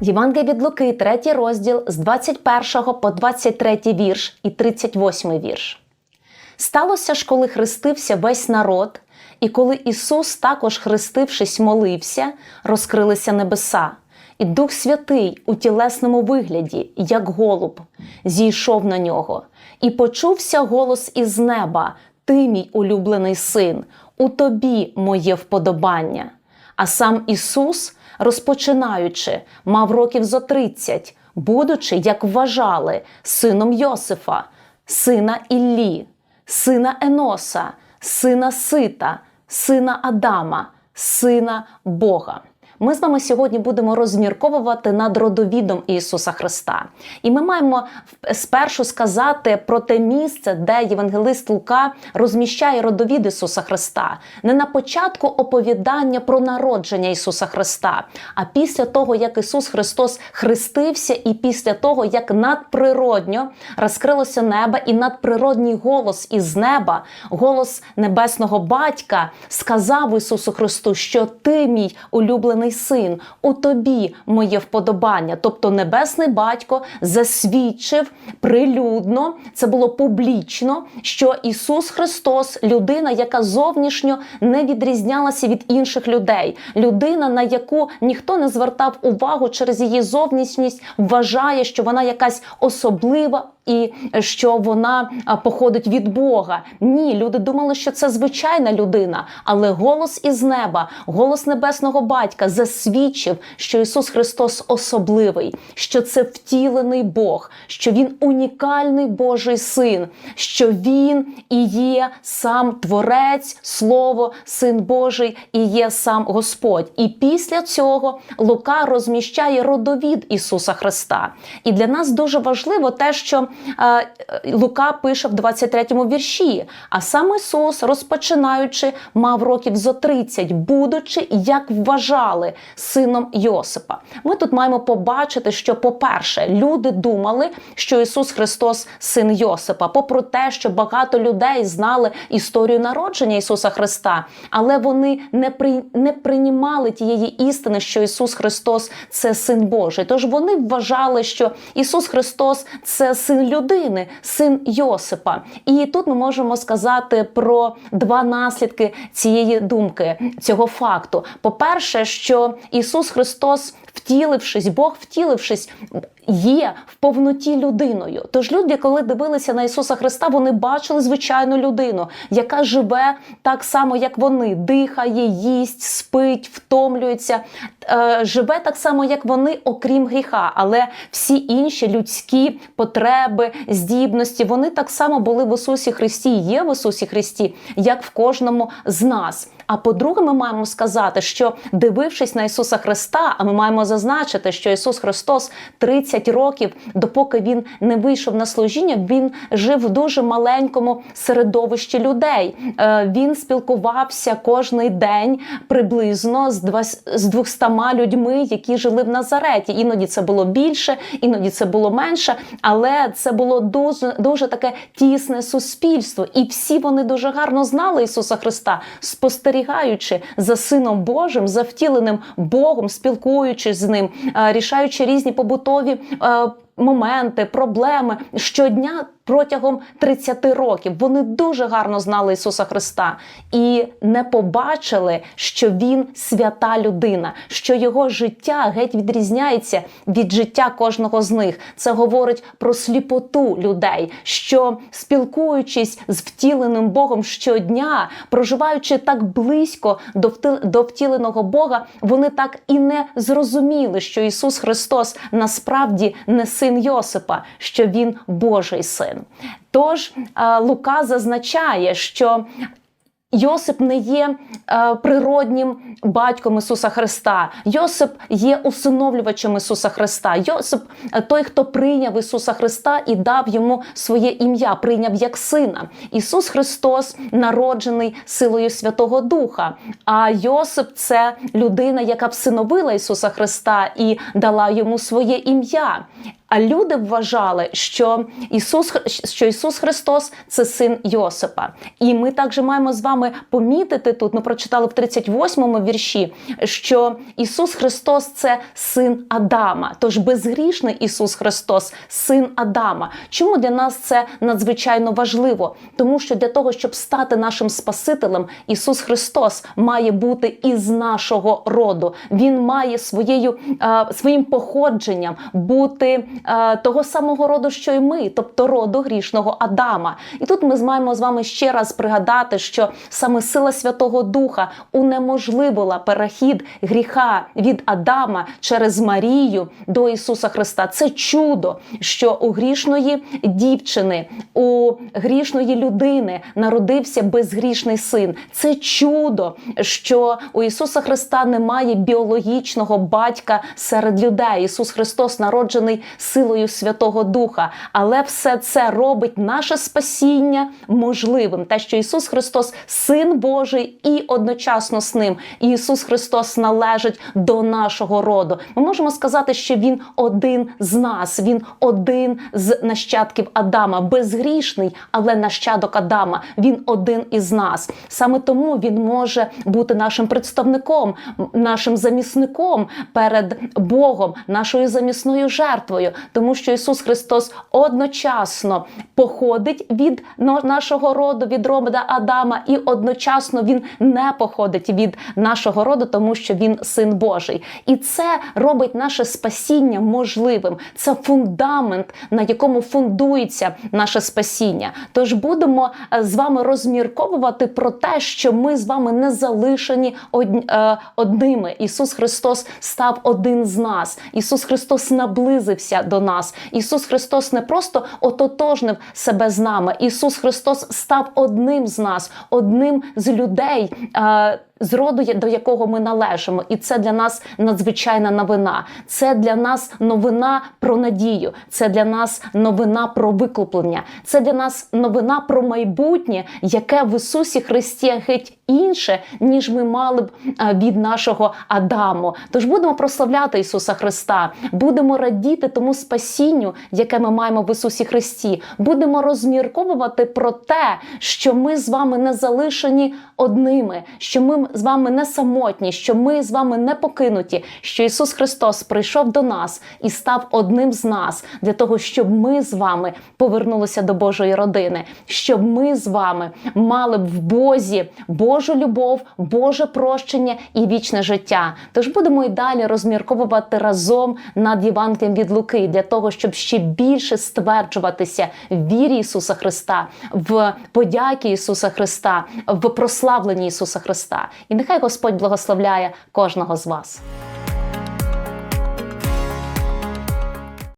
Євангелія від Луки, 3 розділ з 21 по 23 вірш і 38 вірш. Сталося ж, коли хрестився весь народ, і коли Ісус, також хрестившись, молився, розкрилися небеса, і Дух Святий у тілесному вигляді, як голуб, зійшов на нього, і почувся голос із неба: Ти, мій улюблений син, у тобі моє вподобання. А сам Ісус, розпочинаючи, мав років зо 30, будучи, як вважали, сином Йосифа, сина Іллі, сина Еноса, сина Сита, сина Адама, сина Бога. Ми з вами сьогодні будемо розмірковувати над родовідом Ісуса Христа. І ми маємо спершу сказати про те місце, де євангелист Лука розміщає родовід Ісуса Христа. Не на початку оповідання про народження Ісуса Христа, а після того, як Ісус Христос хрестився, і після того, як надприродньо розкрилося небо, і надприродній голос із неба, голос небесного батька, сказав Ісусу Христу, що Ти, мій улюблений син, у тобі моє вподобання. Тобто небесний батько засвідчив прилюдно, це було публічно, що Ісус Христос, людина, яка зовнішньо не відрізнялася від інших людей, людина, на яку ніхто не звертав увагу через її зовнішність, вважає, що вона якась особлива. І що вона походить від Бога. Ні, люди думали, що це звичайна людина, але голос із неба, голос небесного батька засвідчив, що Ісус Христос особливий, що це втілений Бог, що Він унікальний Божий син, що Він і є сам Творець, Слово, Син Божий і є сам Господь. І після цього Лука розміщає родовід Ісуса Христа. І для нас дуже важливо те, що Лука пише в 23-му вірші. А сам Ісус, розпочинаючи, мав років зо 30, будучи, як вважали, сином Йосипа. Ми тут маємо побачити, що, по-перше, люди думали, що Ісус Христос син Йосипа, попри те, що багато людей знали історію народження Ісуса Христа, але вони не при не приймали тієї істини, що Ісус Христос це син Божий. Тож вони вважали, що Ісус Христос це син людини, син Йосипа. І тут ми можемо сказати про два наслідки цієї думки, цього факту. По-перше, що Ісус Христос, втілившись, Бог втілившись, є в повноті людиною. Тож люди, коли дивилися на Ісуса Христа, вони бачили звичайну людину, яка живе так само, як вони, дихає, їсть, спить, втомлюється, живе так само, як вони, окрім гріха. Але всі інші людські потреби, здібності, вони так само були в Ісусі Христі, є в Ісусі Христі, як в кожному з нас. А по-друге, ми маємо сказати, що дивившись на Ісуса Христа, а ми маємо зазначити, що Ісус Христос 30 років, допоки Він не вийшов на служіння, Він жив в дуже маленькому середовищі людей. Е, Він спілкувався кожний день приблизно з 200 людьми, які жили в Назареті. Іноді це було більше, іноді це було менше, але це було дуже, дуже таке тісне суспільство. І всі вони дуже гарно знали Ісуса Христа, спостерігаючи за Сином Божим, за втіленим Богом, спілкуючись з ним, е, рішаючи різні побутові. е, Моменти, проблеми щодня протягом 30 років вони дуже гарно знали Ісуса Христа і не побачили, що Він свята людина, що його життя геть відрізняється від життя кожного з них. Це говорить про сліпоту людей, що спілкуючись з втіленим Богом щодня, проживаючи так близько до втіленого Бога, вони так і не зрозуміли, що Ісус Христос насправді не син Йосипа, що Він Божий син. Тож е, Лука зазначає, що Йосип не є е, природнім батьком Ісуса Христа. Йосип є усиновлювачем Ісуса Христа. Йосип е, той, хто прийняв Ісуса Христа і дав йому своє ім'я, прийняв як сина. Ісус Христос народжений силою Святого Духа. А Йосип це людина, яка всиновила Ісуса Христа і дала йому своє ім'я. А люди вважали, що Ісус, що Ісус Христос це син Йосипа. І ми також маємо з вами помітити тут. Ми прочитали в 38-му вірші, що Ісус Христос це син Адама. Тож безгрішний Ісус Христос, син Адама. Чому для нас це надзвичайно важливо? Тому що для того, щоб стати нашим Спасителем, Ісус Христос має бути із нашого роду. Він має своєю, своїм походженням бути е, того самого роду, що й ми, тобто роду грішного Адама. І тут ми маємо з вами ще раз пригадати, що саме сила Святого Духа унеможливила перехід гріха від Адама через Марію до Ісуса Христа. Це чудо, що у грішної дівчини, у грішної людини народився безгрішний син. Це чудо, що у Ісуса Христа немає біологічного батька серед людей. Ісус Христос народжений силою Святого Духа. Але все це робить наше спасіння можливим. Те, що Ісус Христос син Божий, і одночасно з ним Ісус Христос належить до нашого роду. Ми можемо сказати, що Він один з нас, Він один з нащадків Адама, безгрішний, але нащадок Адама. Він один із нас. Саме тому він може бути нашим представником, нашим замісником перед Богом, нашою замісною жертвою, тому що Ісус Христос одночасно походить від нашого роду, від роду Адама, і одночасно він не походить від нашого роду, тому що він син Божий. І це робить наше спасіння можливим. Це фундамент, на якому фундується наше спасіння. Тож будемо е, з вами розмірковувати про те, що ми з вами не залишені е, одними. Ісус Христос став один з нас. Ісус Христос наблизився до нас. Ісус Христос не просто ототожнив себе з нами. Ісус Христос став одним з нас, одним з людей. З роду, до якого ми належимо, і це для нас надзвичайна новина. Це для нас новина про надію. Це для нас новина про викуплення. Це для нас новина про майбутнє, яке в Ісусі Христі геть інше, ніж ми мали б е, від нашого Адаму. Тож будемо прославляти Ісуса Христа, будемо радіти тому спасінню, яке ми маємо в Ісусі Христі. Будемо розмірковувати про те, що ми з вами не залишені одними, що ми з вами не самотні, що ми з вами не покинуті, що Ісус Христос прийшов до нас і став одним з нас для того, щоб ми з вами повернулися до Божої родини, щоб ми з вами мали б в Бозі Божу любов, Боже прощення і вічне життя. Тож будемо і далі розмірковувати разом над Євангелієм від Луки для того, щоб ще більше стверджуватися в вірі Ісуса Христа, в подяки Ісуса Христа, в прославленні Ісуса Христа. І нехай Господь благословляє кожного з вас.